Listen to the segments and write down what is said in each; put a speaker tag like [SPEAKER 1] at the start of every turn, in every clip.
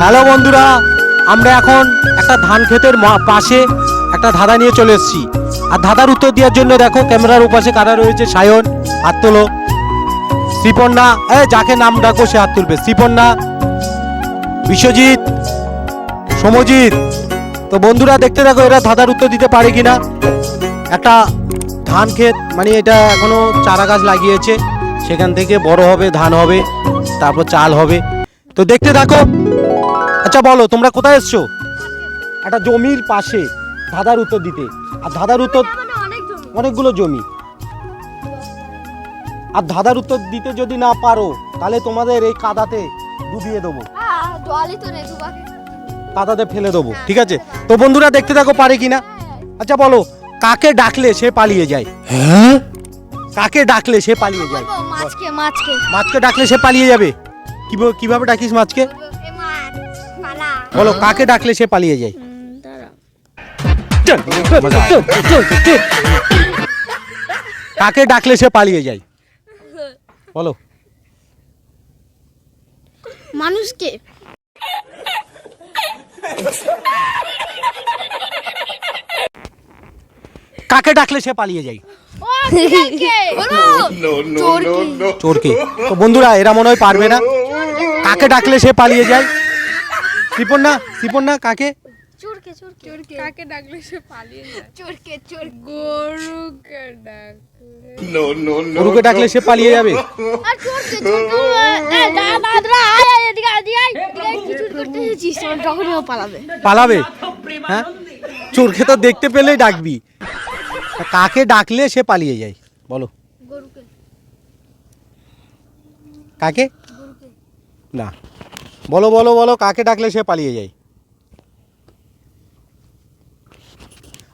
[SPEAKER 1] Hello বন্ধুরা, আমরা এখন একটা ধান ক্ষেতের পাশে একটা ধাঁধা নিয়ে চলে এসেছি। আর ধাঁধার উত্তর দেওয়ার জন্য দেখো, ক্যামেরার উপাশে কারা রয়েছে? সায়ন হাত তোলো শ্রীপর্ণা এ যাকে নাম ডাকো সে হাত তুলবে। শ্রীপর্ণা, বিশ্বজিৎ, সমজিৎ। তো বন্ধুরা, দেখতে দেখো, এরা ধাঁধার উত্তর দিতে পারে কিনা? একটা ধান ক্ষেত মানে এটা এখনও চারা গাছ লাগিয়েছে। সেখান থেকে বড় হবে, ধান হবে, তারপর চাল হবে। তো দেখতে থাকো। আচ্ছা বলো তোমরা কোথায় এসছো? একটা জমির পাশে ধাঁধার উত্তর দিতে। আর ধাঁধার উত্তর অনেকগুলো জমি। আর ধাঁধার উত্তর দিতে যদি না পারো তাহলে তোমাদের এই কাদাতে ডুবিয়ে দেবো। কাদাতে ফেলে দেবো ঠিক আছে? তো বন্ধুরা দেখতে থাকো পারে কিনা আচ্ছা বলো কাকে ডাকলে সে পালিয়ে যায়? হ্যাঁ? কাকে ডাকলে সে পালিয়ে যায়?
[SPEAKER 2] মাছকে মাছকে।
[SPEAKER 1] মাছকে ডাকলে সে পালিয়ে যাবে? কীভাবে কীভাবে ডাকিস মাছকে? বলো কাকে ডাকলে সে পালিয়ে যায়? কাকে ডাকলে সে পালিয়ে যায়? বলো।
[SPEAKER 2] মানুষকে।
[SPEAKER 1] কাকে ডাকলে সে পালিয়ে যায়?
[SPEAKER 2] চোরকে।
[SPEAKER 1] তো বন্ধুরা এরা মনে হয় পারবে না। কাকে ডাকলে সে পালিয়ে যায়? শ্রীপর্ণা শ্রীপর্ণা কাকে?
[SPEAKER 2] চোরকে চোরকে। চোরকে।
[SPEAKER 3] কাকে ডাকলে সে পালিয়ে যায়?
[SPEAKER 2] চোরকে চোর
[SPEAKER 3] গরুকে ডাকলে।
[SPEAKER 1] গরুকে ডাকলে সে পালিয়ে যাবে?
[SPEAKER 2] আর চোরকে চোরকে। এ দাদা দাদা আয় আয় এদিকে আয়, আয়, এদিকে আয়, করতে এসেছিস তোর ও পালাবে।
[SPEAKER 1] পালাবে? হ্যাঁ? চোরকে তো দেখতে পেলেই ডাকবি। কাকে ডাকলে সে পালিয়ে যায়? বলো।
[SPEAKER 2] গরুকে।
[SPEAKER 1] কাকে? না। বলো বলো বলো কাকে ডাকলে সে পালিয়ে যায়?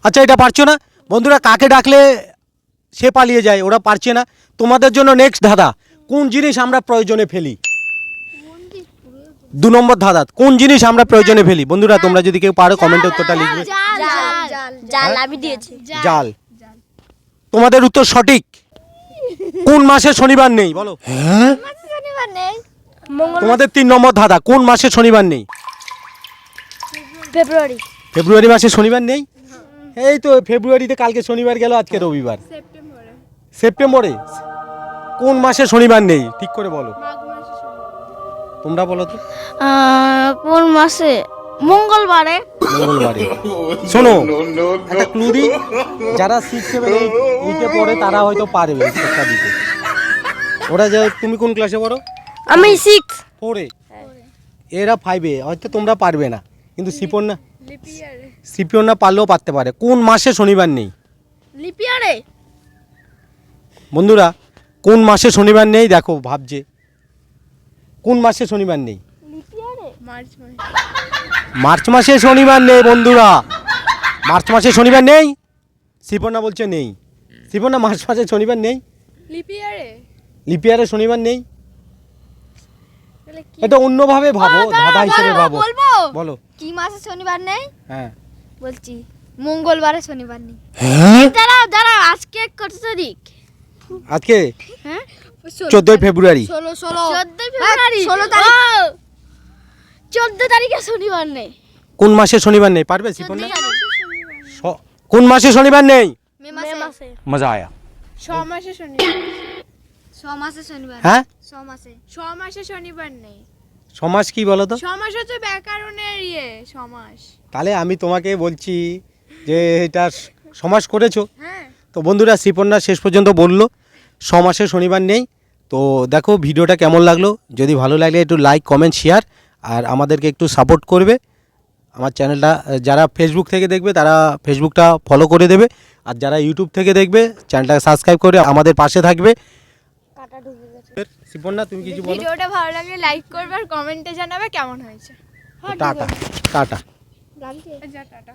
[SPEAKER 1] আচ্ছা এটা পারছ না? বন্ধুরা কাকে ডাকলে সে পালিয়ে যায়? ওরা পারছে না। তোমাদের জন্য নেক্সট ধাঁধা কোন জিনিস আমরা প্রয়োজনে ফেলি? দু নম্বর ধাঁধা কোন জিনিস আমরা প্রয়োজনে ফেলি? বন্ধুরা তোমরা যদি কেউ পারো কমেন্টে উত্তরটা লিখবে।
[SPEAKER 2] জাল জাল জাল জাল আমি দিয়েছি।
[SPEAKER 1] জাল। তোমাদের উত্তর সঠিক। কোন মাসে শনিবার নেই? বলো।
[SPEAKER 2] শনিবার নেই? মঙ্গল
[SPEAKER 1] তোমাদের তিন নম্বর ধাঁধা কোন মাসে শনিবার নেই?
[SPEAKER 2] ফেব্রুয়ারি।
[SPEAKER 1] ফেব্রুয়ারি মাসে শনিবার নেই? এই তো ফেব্রুয়ারিতে কালকে শনিবার গেল আজকে রবিবার।
[SPEAKER 3] সেপ্টেম্বরে।
[SPEAKER 1] সেপ্টেম্বরে? কোন মাসে শনিবার নেই? ঠিক করে বলো। তোমরা বলো তো।
[SPEAKER 2] কোন মাসে? মঙ্গলবারে।
[SPEAKER 1] মঙ্গলবারে। শোনো একটা ক্লু দিই। যারা সিক্স সেভেন এইট এইটে পড়ে তারা হয়তো পারবে দিতে ওরা যে তুমি কোন ক্লাসে পড়ো?
[SPEAKER 2] আমি সিক্স
[SPEAKER 1] ফোরে এরা ফাইভে হয়তো তোমরা পারবে না। কিন্তু সিপন না
[SPEAKER 3] লিপিয়ারে
[SPEAKER 1] না পারলেও পারতে পারে। কোন মাসে শনিবার নেই?
[SPEAKER 2] লিপিয়ারে
[SPEAKER 1] বন্ধুরা কোন মাসে শনিবার নেই? দেখো ভাবছে। কোন মাসে শনিবার নেই?
[SPEAKER 3] মার্চ মাসে।
[SPEAKER 1] শনিবার নেই বন্ধুরা। মার্চ মাসে শনিবার নেই? শিপর্ণা বলছে নেই। শিপর্ণা মার্চ মাসে শনিবার নেই?
[SPEAKER 3] লিপিয়ারে
[SPEAKER 1] লিপিয়ারে শনিবার নেই? এটা অন্যভাবে ভাবো ধাঁধা হিসেবে ভাবো। বলো।
[SPEAKER 2] কি মাসে শনিবার নেই?
[SPEAKER 1] হ্যাঁ।
[SPEAKER 2] বলছি মঙ্গলবারে শনিবার নেই। দাঁড়াও দাঁড়াও আজকে কত তারিখ
[SPEAKER 1] আজকে?
[SPEAKER 2] হ্যাঁ?
[SPEAKER 1] চোদ্দোই ফেব্রুয়ারি।
[SPEAKER 2] ষোলো ষোলো। চোদ্দই ফেব্রুয়ারি? ষোলো তারিখ। চোদ্দ তারিখে শনিবার নেই।
[SPEAKER 1] কোন মাসে শনিবার নেই? পারবে শিপর্ণা
[SPEAKER 2] চোদ্দই তারিখ
[SPEAKER 1] স- কোন মাসে শনিবার নেই?
[SPEAKER 2] মে মাসে।
[SPEAKER 1] মজা আয়া।
[SPEAKER 3] ছ মাসে শনিবার।
[SPEAKER 2] মাসে শনিবার।
[SPEAKER 1] হ্যাঁ?
[SPEAKER 2] ছ মাসে
[SPEAKER 3] ছ মাসে শনিবার নেই।
[SPEAKER 1] সমাজ কি বলো তো?
[SPEAKER 3] হচ্ছে ব্যাকরণের ইয়ে সমাস
[SPEAKER 1] তাহলে আমি তোমাকে বলছি যে এটা স- সমাজ করেছ।
[SPEAKER 3] হ্যাঁ।
[SPEAKER 1] তো বন্ধুরা শ্রীপর্ণা শেষ পর্যন্ত বলল সমাসে শনিবার নেই। তো দেখো ভিডিওটা কেমন লাগল? যদি ভালো লাগলে একটু লাইক কমেন্ট শেয়ার আর আমাদেরকে একটু সাপোর্ট করবে। আমার চ্যানেলটা যারা ফেসবুক থেকে দেখবে তারা ফেসবুকটা ফলো করে দেবে। আর যারা ইউটিউব থেকে দেখবে চ্যানেলটা সাবস্ক্রাইব করে আমাদের পাশে থাকবে।
[SPEAKER 2] কাটা ঢুকে গেছে।
[SPEAKER 1] তুমি কিছু বলো?
[SPEAKER 3] ভিডিওটা ভালো লাগলে লাইক করবে আর কমেন্টে জানাবে কেমন হয়েছে।
[SPEAKER 1] Tata tata.
[SPEAKER 2] লাগছে
[SPEAKER 3] টাটা।